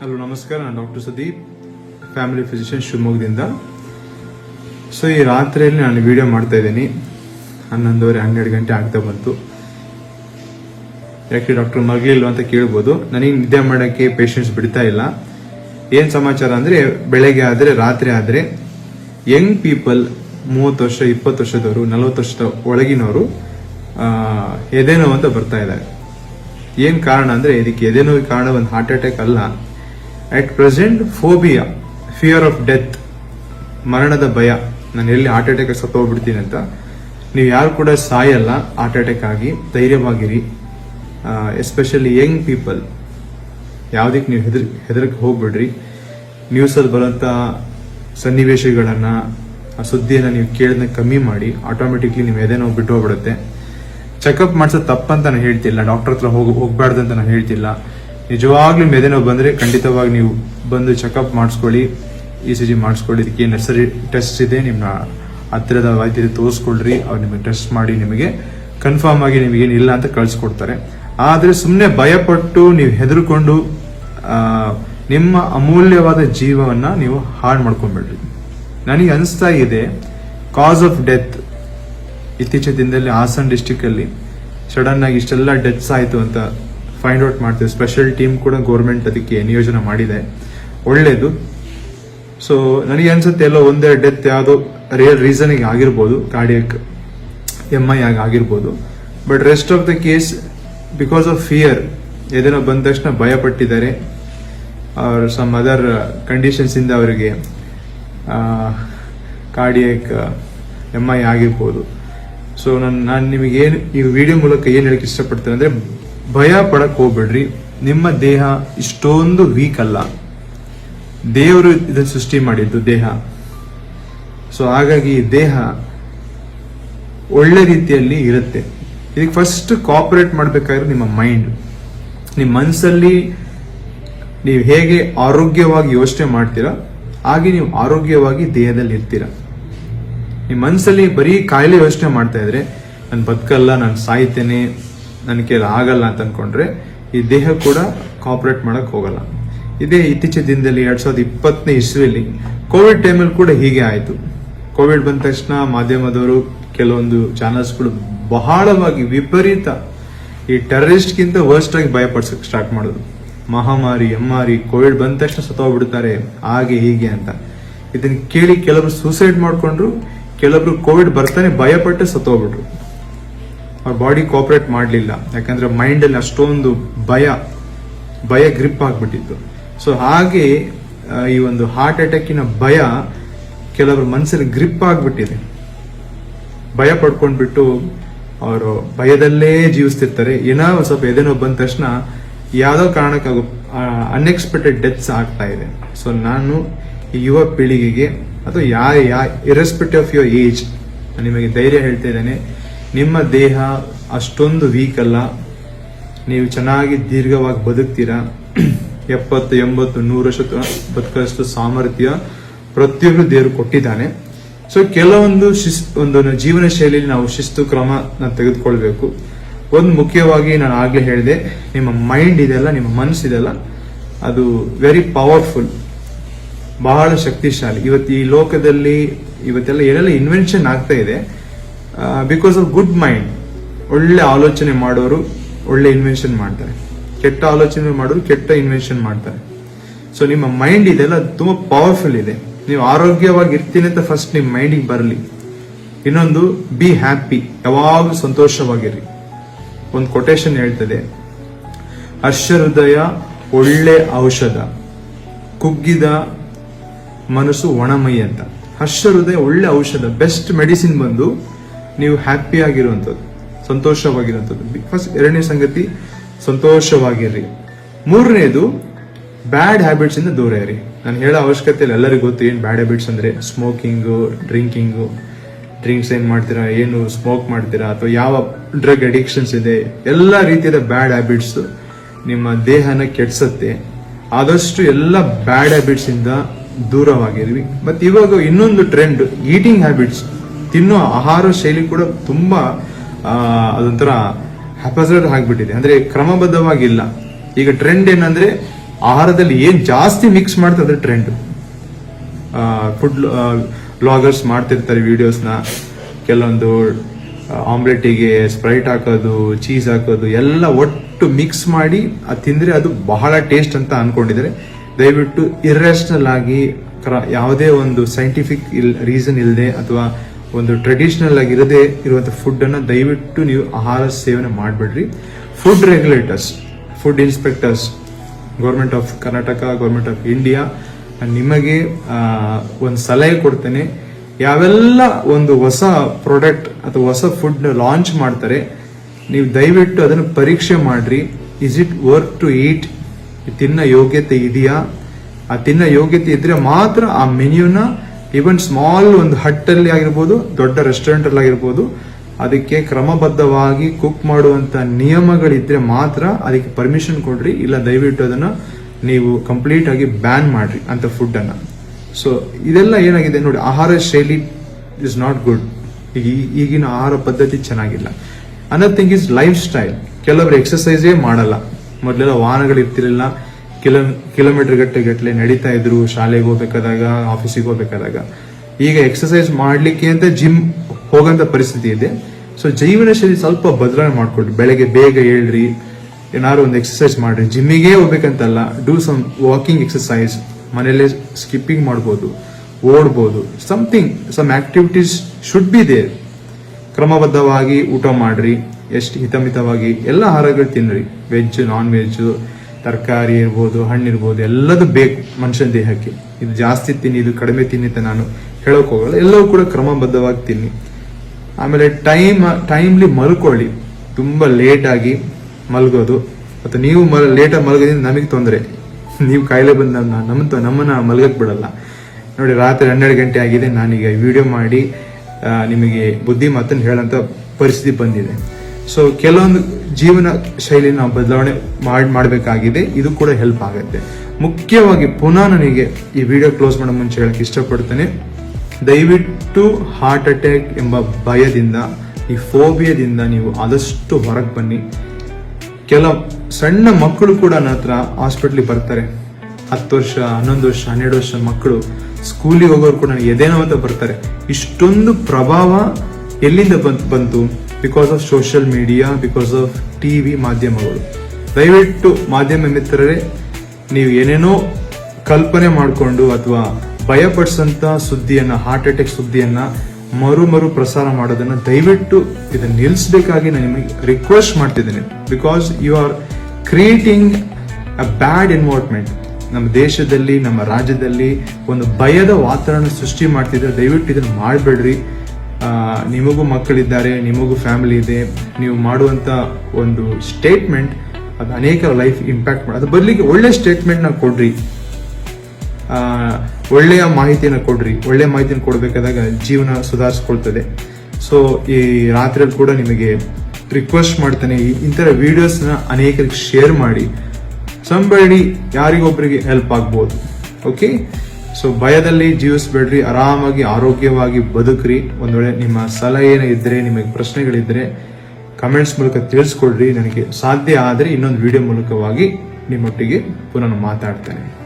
Hello ನಮಸ್ಕಾರ. ನಾನು doctor Sudeep family physician ಶಿವಮೊಗ್ಗದಿಂದ. ಸೊ ಈ ರಾತ್ರಿಯಲ್ಲಿ ನಾನು ವಿಡಿಯೋ ಮಾಡ್ತಾ ಇದ್ದೀನಿ. ಹನ್ನೊಂದುವರೆ ಹನ್ನೆರಡು ಗಂಟೆ ಆಗ್ತಾ ಬಂತು. ಯಾಕೆ ಡಾಕ್ಟರ್ ಮಲಗಲಿಲ್ವ ಅಂತ ಕೇಳ್ಬೋದು. ನನಗೆ ನಿದ್ದೆ ಮಾಡೋಕ್ಕೆ ಪೇಷಂಟ್ಸ್ ಬಿಡ್ತಾ ಇಲ್ಲ. ಏನು ಸಮಾಚಾರ ಅಂದರೆ ಬೆಳಗ್ಗೆ ಆದರೆ ರಾತ್ರಿ ಆದರೆ ಯಂಗ್ ಪೀಪಲ್ ಮೂವತ್ತು ವರ್ಷ ಇಪ್ಪತ್ತು ವರ್ಷದವರು ನಲವತ್ತು ವರ್ಷದ ಒಳಗಿನವರು ಆ, ಎದೆನೋವು ಅಂತ ಬರ್ತಾ ಇದ್ದಾರೆ. ಏನು ಕಾರಣ ಅಂದರೆ ಇದಕ್ಕೆ ಎದೆನೋವಿಗೆ ಕಾರಣ ಒಂದು ಹಾರ್ಟ್ ಅಟ್ಯಾಕ್ ಅಲ್ಲ. At present phobia fear of death ಮರಣದ ಭಯ, ನಾನು ಎಲ್ಲಿ ಹಾರ್ಟ್ ಅಟ್ಯಾಕ್ ಸತ್ತೋಗ್ಬಿಡ್ತೀನಿ ಅಂತ, ನೀವು ಯಾರು ಕೂಡ ಸಾಯಲ್ಲ ಹಾರ್ಟ್ ಅಟ್ಯಾಕ್ ಆಗಿ, ಧೈರ್ಯವಾಗಿರಿ. ಎಸ್ಪೆಷಲಿ ಯಂಗ್ ಪೀಪಲ್ ಯಾವುದಕ್ಕೆ ನೀವು ಹೆದರ್ ಹೆದರಕ್ಕೆ ಹೋಗ್ಬಿಡ್ರಿ. ನ್ಯೂಸಲ್ಲಿ ಬರೋಂಥ ಸನ್ನಿವೇಶಗಳನ್ನ, ಆ ಸುದ್ದಿಯನ್ನು ನೀವು ಕೇಳಿದ್ನ ಕಮ್ಮಿ ಮಾಡಿ ಆಟೋಮೆಟಿಕ್ಲಿ ನೀವು ಎದೆನೋ ಬಿಟ್ಟು ಹೋಗ್ಬಿಡುತ್ತೆ. ಚೆಕಪ್ ಮಾಡಿಸೋದು ತಪ್ಪಂತ ನಾನು ಹೇಳ್ತಿಲ್ಲ ಡಾಕ್ಟರ್ ಹತ್ರ ಹೋಗಿ, ಹೋಗ್ಬಾರ್ದು ಅಂತ ನಾನು ಹೇಳ್ತಿಲ್ಲ. ನಿಜವಾಗ್ಲೂ ಮೆದೆನೋವು ಬಂದ್ರೆ ಖಂಡಿತವಾಗಿ ನೀವು ಬಂದು ಚೆಕಪ್ ಮಾಡಿಸ್ಕೊಳ್ಳಿ ಇ ಸಿ ಜಿ ಮಾಡಿಸ್ಕೊಳ್ಳಿ. ಇದಕ್ಕೆ ನರ್ಸರಿ ಟೆಸ್ಟ್ ಇದೆ. ನಿಮ್ಮ ಹತ್ತಿರದ ವೈದ್ಯರು ತೋರಿಸ್ಕೊಳ್ರಿ. ಅವ್ರು ನಿಮಗೆ ಟೆಸ್ಟ್ ಮಾಡಿ ನಿಮಗೆ ಕನ್ಫರ್ಮ್ ಆಗಿ ನಿಮಗೆ ಇಲ್ಲ ಅಂತ ಕಳಿಸ್ಕೊಡ್ತಾರೆ. ಆದ್ರೆ ಸುಮ್ಮನೆ ಭಯಪಟ್ಟು ನೀವು ಹೆದರ್ಕೊಂಡು ನಿಮ್ಮ ಅಮೂಲ್ಯವಾದ ಜೀವವನ್ನ ನೀವು ಹಾಳು ಮಾಡ್ಕೊಂಡ್ಬಿಡ್ರಿ ನನಗೆ ಅನಿಸ್ತಾ ಇದೆ ಕಾಸ್ ಆಫ್ ಡೆತ್ ಇತ್ತೀಚಿನ ದಿನದಲ್ಲಿ ಹಾಸನ್ ಸಡನ್ ಆಗಿ ಇಷ್ಟೆಲ್ಲ ಡೆತ್ಸ್ ಆಯ್ತು ಅಂತ ಫೈಂಡ್ ಔಟ್ ಮಾಡ್ತೀವಿ. ಸ್ಪೆಷಲ್ ಟೀಮ್ ಕೂಡ ಗೌರ್ಮೆಂಟ್ ಅದಕ್ಕೆ ನಿಯೋಜನೆ ಮಾಡಿದೆ. ಒಳ್ಳೇದು. ಸೊ ನನಗೆ ಅನ್ಸುತ್ತೆ ಎಲ್ಲೋ ಒಂದೇ ಡೆತ್ ಯಾವುದೋ ರಿಯಲ್ ರೀಸನಿಗೆ ಆಗಿರ್ಬೋದು ಕಾರ್ಡಿಯಕ್ ಎಂ ಐ ಆಗಿ ಆಗಿರ್ಬೋದು. But rest of the case because of fear ಏನೇನೋ ಬಂದ ತಕ್ಷಣ ಭಯ ಪಟ್ಟಿದ್ದಾರೆ ಸಮ್ ಅದರ್ ಕಂಡೀಷನ್ಸ್ ಇಂದ ಅವರಿಗೆ ಕಾರ್ಡಿಯಕ್ ಎಂ ಐ ಆಗಿರ್ಬೋದು. ಸೊ ನಾನು ನಾನು ನಿಮಗೆ ಏನು, ಈ ವಿಡಿಯೋ ಮೂಲಕ ಏನು ಹೇಳಕ್ಕೆ ಇಷ್ಟಪಡ್ತೇನೆ ಅಂದ್ರೆ ಭಯ ಪಡಕ್ ಹೋಗ್ಬೇಡ್ರಿ. ನಿಮ್ಮ ದೇಹ ಇಷ್ಟೊಂದು ವೀಕ್ ಅಲ್ಲ. ದೇವರು ಇದನ್ನು ಸೃಷ್ಟಿ ಮಾಡಿದ್ದು ದೇಹ. ಸೊ ಹಾಗಾಗಿ ದೇಹ ಒಳ್ಳೆ ರೀತಿಯಲ್ಲಿ ಇರುತ್ತೆ. ಇದಕ್ಕೆ ಫಸ್ಟ್ ಕಾಪರೇಟ್ ಮಾಡಬೇಕಾದ್ರೆ ನಿಮ್ಮ ಮೈಂಡ್ ನಿಮ್ಮ ಮನಸ್ಸಲ್ಲಿ ನೀವು ಹೇಗೆ ಆರೋಗ್ಯವಾಗಿ ಯೋಚನೆ ಮಾಡ್ತೀರಾ, ಹಾಗೆ ನೀವು ಆರೋಗ್ಯವಾಗಿ ದೇಹದಲ್ಲಿ ಇರ್ತೀರಾ. ನಿಮ್ಮ ಮನಸ್ಸಲ್ಲಿ ಬರೀ ಕಾಯಿಲೆ ಯೋಚನೆ ಮಾಡ್ತಾ ಇದ್ರೆ, ನಾನು ಬದುಕಲ್ಲ, ನಾನು ಸಾಯ್ತೇನೆ ನನ್ನ ಕೈಲಿ ಆಗಲ್ಲ ಅಂತ ಅನ್ಕೊಂಡ್ರೆ ಈ ದೇಹ ಕೂಡ ಕಾಪರೇಟ್ ಮಾಡಕ್ ಹೋಗಲ್ಲ. ಇದೇ ಇತ್ತೀಚಿನ ದಿನದಲ್ಲಿ ಎರಡ್ ಸಾವಿರದ ಇಪ್ಪತ್ತನೇ ಇಸ್ವಿಯಲ್ಲಿ ಕೋವಿಡ್ ಟೈಮಲ್ಲಿ ಕೂಡ ಹೀಗೆ ಆಯಿತು. ಕೋವಿಡ್ ಬಂದ ತಕ್ಷಣ ಮಾಧ್ಯಮದವರು ಕೆಲವೊಂದು ಚಾನಲ್ಸ್ಗಳು ಬಹಳವಾಗಿ ವಿಪರೀತ ಈ ಟೆರರಿಸ್ಟ್ಗಿಂತ ವರ್ಸ್ಟ್ ಆಗಿ ಭಯಪಡಿಸಕ್ ಸ್ಟಾರ್ಟ್ ಮಾಡೋದು ಮಹಾಮಾರಿ ಎಮ್ಮಾರಿ ಕೋವಿಡ್ ಬಂದ ತಕ್ಷಣ ಸತ್ತೋಗ್ಬಿಡ್ತಾರೆ ಹಾಗೆ ಹೀಗೆ ಅಂತ. ಇದನ್ನ ಕೇಳಿ ಕೆಲವರು ಸೂಸೈಡ್ ಮಾಡಿಕೊಂಡ್ರು, ಕೆಲವರು ಕೋವಿಡ್ ಬರ್ತಾನೆ ಭಯಪಟ್ಟು ಸತ್ತೋಗ್ಬಿಟ್ರು. ಅವ್ರ ಬಾಡಿ ಕೋಪರೇಟ್ ಮಾಡಲಿಲ್ಲ. ಯಾಕಂದ್ರೆ ಮೈಂಡ್ ಅಲ್ಲಿ ಅಷ್ಟೊಂದು ಭಯ ಭಯ ಗ್ರಿಪ್ ಆಗಿಬಿಟ್ಟಿತ್ತು. ಸೊ ಹಾಗೆ ಈ ಒಂದು ಹಾರ್ಟ್ ಅಟ್ಯಾಕಿನ ಭಯ ಕೆಲವರು ಮನಸ್ಸಲ್ಲಿ ಗ್ರಿಪ್ ಆಗ್ಬಿಟ್ಟಿದೆ. ಭಯ ಪಡ್ಕೊಂಡ್ಬಿಟ್ಟು ಅವರು ಭಯದಲ್ಲೇ ಜೀವಿಸ್ತಿರ್ತಾರೆ. ಏನೋ ಸ್ವಲ್ಪ ಎದೇನೋ ಬಂದ ತಕ್ಷಣ ಯಾವುದೋ ಕಾರಣಕ್ಕೆ ಅನ್ಎಕ್ಸ್ಪೆಕ್ಟೆಡ್ ಡೆತ್ಸ್ ಆಗ್ತಾ ಇದೆ. ಸೊ ನಾನು ಯುವ ಪೀಳಿಗೆಗೆ, ಅಥವಾ ಯಾ ಯಾ ಇರೆಸ್ಪೆಕ್ಟಿವ್ ಆಫ್ ಯುವರ್ ಏಜ್ ನಿಮಗೆ ಧೈರ್ಯ ಹೇಳ್ತಾ ಇದ್ದೇನೆ. ನಿಮ್ಮ ದೇಹ ಅಷ್ಟೊಂದು ವೀಕ್ ಅಲ್ಲ ನೀವು ಚೆನ್ನಾಗಿ ದೀರ್ಘವಾಗಿ ಬದುಕ್ತೀರಾ? ಎಪ್ಪತ್ತು, ಎಂಬತ್ತು, ನೂರು ವರ್ಷ ಬದುಕಷ್ಟು ಸಾಮರ್ಥ್ಯ ಪ್ರತಿಯೊಬ್ಬರು ದೇವರು ಕೊಟ್ಟಿದ್ದಾನೆ. ಸೊ ಕೆಲವೊಂದು ಶಿಸ್ ಒಂದು ಜೀವನ ಶೈಲಿಯಲ್ಲಿ ನಾವು ಶಿಸ್ತು ಕ್ರಮ ತೆಗೆದುಕೊಳ್ಬೇಕು. ಒಂದು ಮುಖ್ಯವಾಗಿ ನಾನು ಆಗ್ಲೇ ಹೇಳಿದೆ, ನಿಮ್ಮ ಮೈಂಡ್ ಇದೆಲ್ಲ ನಿಮ್ಮ ಮನಸ್ಸಿದೆಲ್ಲ ಅದು ವೆರಿ ಪವರ್ಫುಲ್ ಬಹಳ ಶಕ್ತಿಶಾಲಿ. ಇವತ್ತು ಈ ಲೋಕದಲ್ಲಿ ಇವತ್ತೆಲ್ಲ ಏನೆಲ್ಲ ಇನ್ವೆನ್ಷನ್ ಆಗ್ತಾ ಇದೆ ಬಿಕಾಸ್ ಆಫ್ ಗುಡ್ ಮೈಂಡ್ ಒಳ್ಳೆ ಆಲೋಚನೆ ಮಾಡೋರು ಒಳ್ಳೆ ಇನ್ವೆನ್ಷನ್ ಮಾಡ್ತಾರೆ. ಕೆಟ್ಟ ಆಲೋಚನೆ ಮಾಡೋರು ಕೆಟ್ಟ ಇನ್ವೆನ್ಷನ್ ಮಾಡ್ತಾರೆ. ಸೊ ನಿಮ್ಮ ಮೈಂಡ್ ಇದೆಲ್ಲ ತುಂಬಾ ಪವರ್ಫುಲ್ ಇದೆ. ನೀವು ಆರೋಗ್ಯವಾಗಿ ಇರ್ತೀನಿ ಅಂತ ಫಸ್ಟ್ ನಿಮ್ಮ ಮೈಂಡಿಗೆ ಬರಲಿ. ಇನ್ನೊಂದು ಬಿ ಹ್ಯಾಪಿ ಯಾವಾಗಲೂ ಸಂತೋಷವಾಗಿರಿ. ಒಂದು ಕೊಟೇಶನ್ ಹೇಳ್ತದೆ. ಹರ್ಷ ಹೃದಯ ಒಳ್ಳೆ ಔಷಧ, ಕುಗ್ಗಿದ ಮನಸ್ಸು ಒಣಮೈ ಅಂತ. ಹರ್ಷ ಹೃದಯ ಒಳ್ಳೆ ಔಷಧ ಬೆಸ್ಟ್ ಮೆಡಿಸಿನ್ ಬಂದು ನೀವು ಹ್ಯಾಪಿ ಆಗಿರುವಂಥದ್ದು, ಸಂತೋಷವಾಗಿರುವಂಥದ್ದು. ಫಸ್ಟ್ ಎರಡನೇ ಸಂಗತಿ ಸಂತೋಷವಾಗಿರ್ರಿ ಮೂರನೇದು ಬ್ಯಾಡ್ ಹ್ಯಾಬಿಟ್ಸ್ ಇಂದ ದೂರ ಇರಿ. ನಾನು ಹೇಳೋ ಅವಶ್ಯಕತೆ ಎಲ್ಲರಿಗೂ ಗೊತ್ತು ಏನು ಬ್ಯಾಡ್ ಹ್ಯಾಬಿಟ್ಸ್ ಅಂದ್ರೆ ಸ್ಮೋಕಿಂಗು ಡ್ರಿಂಕಿಂಗು ಡ್ರಿಂಕ್ಸ್ ಏನು ಮಾಡ್ತೀರಾ, ಏನು ಸ್ಮೋಕ್ ಮಾಡ್ತೀರಾ, ಅಥವಾ ಯಾವ ಡ್ರಗ್ ಅಡಿಕ್ಷನ್ಸ್ ಇದೆ, ಎಲ್ಲ ರೀತಿಯಾದ ಬ್ಯಾಡ್ ಹ್ಯಾಬಿಟ್ಸ್ ನಿಮ್ಮ ದೇಹನ ಕೆಡ್ಸತ್ತೆ. ಆದಷ್ಟು ಎಲ್ಲ ಬ್ಯಾಡ್ ಹ್ಯಾಬಿಟ್ಸ್ ಇಂದ ದೂರವಾಗಿರ್ವಿ ಮತ್ತೆ ಇವಾಗ ಇನ್ನೊಂದು ಟ್ರೆಂಡ್ ಈಟಿಂಗ್ ಹ್ಯಾಬಿಟ್ಸ್ ತಿನ್ನೋ ಆಹಾರ ಶೈಲಿ ಕೂಡ ತುಂಬಾ ಅದೊಂಥರ ಹ್ಯಾಪಸರ್ಡ್ ಆಗಿಬಿಟ್ಟಿದೆ. ಅಂದ್ರೆ ಕ್ರಮಬದ್ಧವಾಗಿಲ್ಲ. ಈಗ ಟ್ರೆಂಡ್ ಏನಂದ್ರೆ ಆಹಾರದಲ್ಲಿ ಏನ್ ಜಾಸ್ತಿ ಮಿಕ್ಸ್ ಮಾಡ್ತಾರೆ ಅದ್ರ ಟ್ರೆಂಡ್ ಫುಡ್ ಬ್ಲಾಗರ್ಸ್ ಮಾಡ್ತಿರ್ತಾರೆ ವಿಡಿಯೋಸ್ನ ಕೆಲವೊಂದು ಆಮ್ಲೆಟಿಗೆ ಸ್ಪ್ರೈಟ್ ಹಾಕೋದು ಚೀಸ್ ಹಾಕೋದು, ಎಲ್ಲ ಒಟ್ಟು ಮಿಕ್ಸ್ ಮಾಡಿ ಅದು ತಿಂದ್ರೆ ಅದು ಬಹಳ ಟೇಸ್ಟ್ ಅಂತ ಅನ್ಕೊಂಡಿದ್ದಾರೆ. ದಯವಿಟ್ಟು ಇರ್ರೇಷನಲ್ ಆಗಿ ಯಾವುದೇ ಒಂದು ಸೈಂಟಿಫಿಕ್ ರೀಸನ್ ಇಲ್ಲದೆ ಅಥವಾ ಒಂದು ಟ್ರೆಡಿಷನಲ್ ಆಗಿ ಇರದೇ ಇರುವಂತ ಫುಡ್ ಅನ್ನ ದಯವಿಟ್ಟು ನೀವು ಆಹಾರ ಸೇವನೆ ಮಾಡಬೇಡ್ರಿ. Food regulators food inspectors government of Karnataka government of India ನಿಮಗೆ ಒಂದು ಸಲಹೆ ಕೊಡ್ತೇನೆ. ಯಾವೆಲ್ಲ ಒಂದು ಹೊಸ ಪ್ರಾಡಕ್ಟ್ ಅಥವಾ ಹೊಸ ಫುಡ್ ಲಾಂಚ್ ಮಾಡ್ತಾರೆ, ನೀವು ದಯವಿಟ್ಟು ಅದನ್ನು ಪರೀಕ್ಷೆ ಮಾಡ್ರಿ. Is it worth to eat ತಿನ್ನ ಯೋಗ್ಯತೆ ಇದೆಯಾ? ಆ ತಿನ್ನ ಯೋಗ್ಯತೆ ಇದ್ರೆ ಮಾತ್ರ ಆ ಮೆನ್ಯೂನ ಈವನ್ ಸ್ಮಾಲ್ ಒಂದು ಹಟ್ಟಲ್ಲಿ ಆಗಿರ್ಬೋದು, ದೊಡ್ಡ ರೆಸ್ಟೋರೆಂಟ್ ಅಲ್ಲಿ ಆಗಿರ್ಬೋದು, ಅದಕ್ಕೆ ಕ್ರಮಬದ್ಧವಾಗಿ ಕುಕ್ ಮಾಡುವಂತ ನಿಯಮಗಳಿದ್ರೆ ಮಾತ್ರ ಅದಕ್ಕೆ ಪರ್ಮಿಷನ್ ಕೊಡ್ರಿ, ಇಲ್ಲ ದಯವಿಟ್ಟು ಅದನ್ನ ನೀವು ಕಂಪ್ಲೀಟ್ ಆಗಿ ಬ್ಯಾನ್ ಮಾಡ್ರಿ ಅಂತ ಫುಡ್ ಅನ್ನ. ಸೊ ಇದೆಲ್ಲ ಏನಾಗಿದೆ ನೋಡಿ, ಆಹಾರ ಶೈಲಿ ಇಸ್ ನಾಟ್ ಗುಡ್ ಈಗ ಈಗಿನ ಆಹಾರ ಪದ್ಧತಿ ಚೆನ್ನಾಗಿಲ್ಲ. Another thing is lifestyle ಕೆಲವರು ಎಕ್ಸಸೈಸೇ ಮಾಡಲ್ಲ. ಮೊದಲೆಲ್ಲ ವಾಹನಗಳು ಇರ್ತಿರ್ಲಿಲ್ಲ ಕಿಲೋ, ಕಿಲೋಮೀಟರ್ ಗಟ್ಟೆ ಗಟ್ಟಲೆ ನಡೀತಾ ಇದ್ರು, ಶಾಲೆಗೆ ಹೋಗ್ಬೇಕಾದಾಗ ಆಫೀಸಿಗೆ ಹೋಗ್ಬೇಕಾದಾಗ. ಈಗ ಎಕ್ಸಸೈಸ್ ಮಾಡ್ಲಿಕ್ಕೆ ಅಂತ ಜಿಮ್ ಹೋಗಂತ ಪರಿಸ್ಥಿತಿ ಇದೆ. ಸೊ ಜೀವನ ಶೈಲಿ ಸ್ವಲ್ಪ ಬದಲಾವಣೆ ಮಾಡ್ಕೊಡ್ರಿ ಬೆಳಗ್ಗೆ ಬೇಗ ಹೇಳ್ರಿ ಏನಾದ್ರು ಒಂದು ಎಕ್ಸಸೈಸ್ ಮಾಡ್ರಿ. ಜಿಮ್ಮಿಗೆ ಹೋಗ್ಬೇಕಂತಲ್ಲ ಡೂ ಸಮ್ ವಾಕಿಂಗ್ ಎಕ್ಸಸೈಸ್ ಮನೇಲೆ ಸ್ಕಿಪ್ಪಿಂಗ್ ಮಾಡ್ಬೋದು, ಓಡ್ಬೋದು. Something some activities should be there ಕ್ರಮಬದ್ಧವಾಗಿ ಊಟ ಮಾಡ್ರಿ, ಎಷ್ಟು ಹಿತಮಿತವಾಗಿ, ಎಲ್ಲ ಆಹಾರಗಳು ತಿನ್ರಿ. ವೆಜ್ ನಾನ್ ವೆಜ್ ತರಕಾರಿ ಇರ್ಬೋದು, ಹಣ್ಣು ಇರ್ಬೋದು, ಎಲ್ಲದೂ ಬೇಕು ಮನುಷ್ಯನ ದೇಹಕ್ಕೆ. ಇದು ಜಾಸ್ತಿ ತಿನ್ನಿ, ಇದು ಕಡಿಮೆ ತಿನ್ನಿ ಅಂತ ನಾನು ಹೇಳೋಕೆ ಹೋಗಲ್ಲ. ಎಲ್ಲವೂ ಕೂಡ ಕ್ರಮಬದ್ಧವಾಗಿ ತಿನ್ನಿ. ಆಮೇಲೆ ಟೈಮ್, ಟೈಮ್ಲಿ ಮಲ್ಕೊಳ್ಳಿ. ತುಂಬಾ ಲೇಟಾಗಿ ಮಲಗೋದು. ಮತ್ತು ನೀವು ಲೇಟಾಗಿ ಮಲಗೋದ್ರಿಂದ ನಮಗೆ ತೊಂದರೆ. ನೀವು ಕಾಯಿಲೆ ಬಂದ ನಮ್ಮ ನಮ್ಮ ನಮ್ಮನ್ನ ಮಲಗಕ್ ಬಿಡಲ್ಲ. ನೋಡಿ, ರಾತ್ರಿ ಹನ್ನೆರಡು ಗಂಟೆ ಆಗಿದೆ. ನಾನೀಗ ವಿಡಿಯೋ ಮಾಡಿ ನಿಮಗೆ ಬುದ್ಧಿ ಮಾತನ್ನು ಹೇಳೋಂಥ ಪರಿಸ್ಥಿತಿ ಬಂದಿದೆ. ಸೊ ಕೆಲವೊಂದು ಜೀವನ ಶೈಲಿ ಬದಲಾವಣೆ ಮಾಡಿ, ಮಾಡಬೇಕಾಗಿದೆ. ಇದು ಕೂಡ ಹೆಲ್ಪ್ ಆಗುತ್ತೆ. ಮುಖ್ಯವಾಗಿ ಪುನಃ ನನಗೆ ಈ ವಿಡಿಯೋ ಕ್ಲೋಸ್ ಮಾಡೋ ಮುಂಚೆ ಹೇಳಕ್ಕೆ ಇಷ್ಟಪಡ್ತೇನೆ. ದಯವಿಟ್ಟು ಹಾರ್ಟ್ ಅಟ್ಯಾಕ್ ಎಂಬ ಭಯದಿಂದ, ಈ ಫೋಬಿಯಾದಿಂದ ನೀವು ಆದಷ್ಟು ಹೊರಗೆ ಬನ್ನಿ. ಕೆಲ ಸಣ್ಣ ಮಕ್ಕಳು ಕೂಡ ನನ್ನ ಹತ್ರ ಹಾಸ್ಪಿಟ್ಲಿಗೆ ಬರ್ತಾರೆ. ಹತ್ತು ವರ್ಷ, ಹನ್ನೊಂದು ವರ್ಷ, ಹನ್ನೆರಡು ವರ್ಷ ಮಕ್ಕಳು ಸ್ಕೂಲಿಗೆ ಹೋಗೋರು ಕೂಡ ಎದೇನೋ ಅಂತ ಬರ್ತಾರೆ. ಇಷ್ಟೊಂದು ಪ್ರಭಾವ ಎಲ್ಲಿಂದ ಬಂತು ಬಂತು? Because of social media because of TV ಮಾಧ್ಯಮಗಳು. ದಯವಿಟ್ಟು ಮಾಧ್ಯಮ ಮಿತ್ರರೇ, ನೀವು ಏನೇನೋ ಕಲ್ಪನೆ ಮಾಡಿಕೊಂಡು ಅಥವಾ ಭಯಪಡಿಸಂತ ಸುದ್ದಿಯನ್ನ ಹಾರ್ಟ್ ಅಟ್ಯಾಕ್ ಸುದ್ದಿಯನ್ನ ಮರು ಮರು ಪ್ರಸಾರ ಮಾಡೋದನ್ನ ದಯವಿಟ್ಟು ಇದನ್ನ ನಿಲ್ಲಿಸಬೇಕಾಗಿ ನಾನು ನಿಮಗೆ ರಿಕ್ವೆಸ್ಟ್ ಮಾಡ್ತಿದ್ದೇನೆ. Because you are creating a bad environment ನಮ್ಮ ದೇಶದಲ್ಲಿ, ನಮ್ಮ ರಾಜ್ಯದಲ್ಲಿ ಒಂದು ಭಯದ ವಾತಾವರಣ ಸೃಷ್ಟಿ ಮಾಡ್ತಿದ್ರೆ ದಯವಿಟ್ಟು ಇದನ್ನ ಮಾಡಬೇಡ್ರಿ. ನಿಮಗೂ ಮಕ್ಕಳಿದ್ದಾರೆ, ನಿಮಗೂ ಫ್ಯಾಮಿಲಿ ಇದೆ, ನೀವು ಮಾಡುವಂತ ಒಂದು ಸ್ಟೇಟ್ಮೆಂಟ್ ಅದು ಅನೇಕ ಲೈಫ್ ಇಂಪ್ಯಾಕ್ಟ್ ಮಾಡಿ ಅದು ಬದಲಿಗೆ ಒಳ್ಳೆ ಸ್ಟೇಟ್ಮೆಂಟ್ನ ಕೊಡ್ರಿ. ಒಳ್ಳೆಯ ಮಾಹಿತಿಯನ್ನು ಕೊಡ್ರಿ. ಒಳ್ಳೆಯ ಮಾಹಿತಿಯನ್ನು ಕೊಡಬೇಕಾದಾಗ ಜೀವನ ಸುಧಾರಿಸ್ಕೊಳ್ತದೆ. ಸೊ ಈ ರಾತ್ರಿಯಲ್ಲಿ ಕೂಡ ನಿಮಗೆ ರಿಕ್ವೆಸ್ಟ್ ಮಾಡ್ತೇನೆ. ಇಂಥರ ವಿಡಿಯೋಸ್ನ ಅನೇಕರಿಗೆ ಶೇರ್ ಮಾಡಿ. ಸಂಬಳಿ ಯಾರಿಗೊಬ್ಬರಿಗೆ ಹೆಲ್ಪ್ ಆಗ್ಬೋದು. ಓಕೆ ಸೊ ಭಯದಲ್ಲಿ ಜೀವಿಸ್ಬೇಡ್ರಿ, ಆರಾಮಾಗಿ ಆರೋಗ್ಯವಾಗಿ ಬದುಕ್ರಿ. ಒಂದು ವೇಳೆ ನಿಮ್ಮ ಸಲಹೆ ಇದ್ರೆ, ನಿಮಗೆ ಪ್ರಶ್ನೆಗಳಿದ್ರೆ ಕಮೆಂಟ್ಸ್ ಮೂಲಕ ತಿಳಿಸ್ಕೊಡ್ರಿ. ನನಗೆ ಸಾಧ್ಯ ಆದರೆ ಇನ್ನೊಂದು ವಿಡಿಯೋ ಮೂಲಕವಾಗಿ ನಿಮ್ಮೊಟ್ಟಿಗೆ ಪುನಃ ಮಾತಾಡ್ತೇನೆ.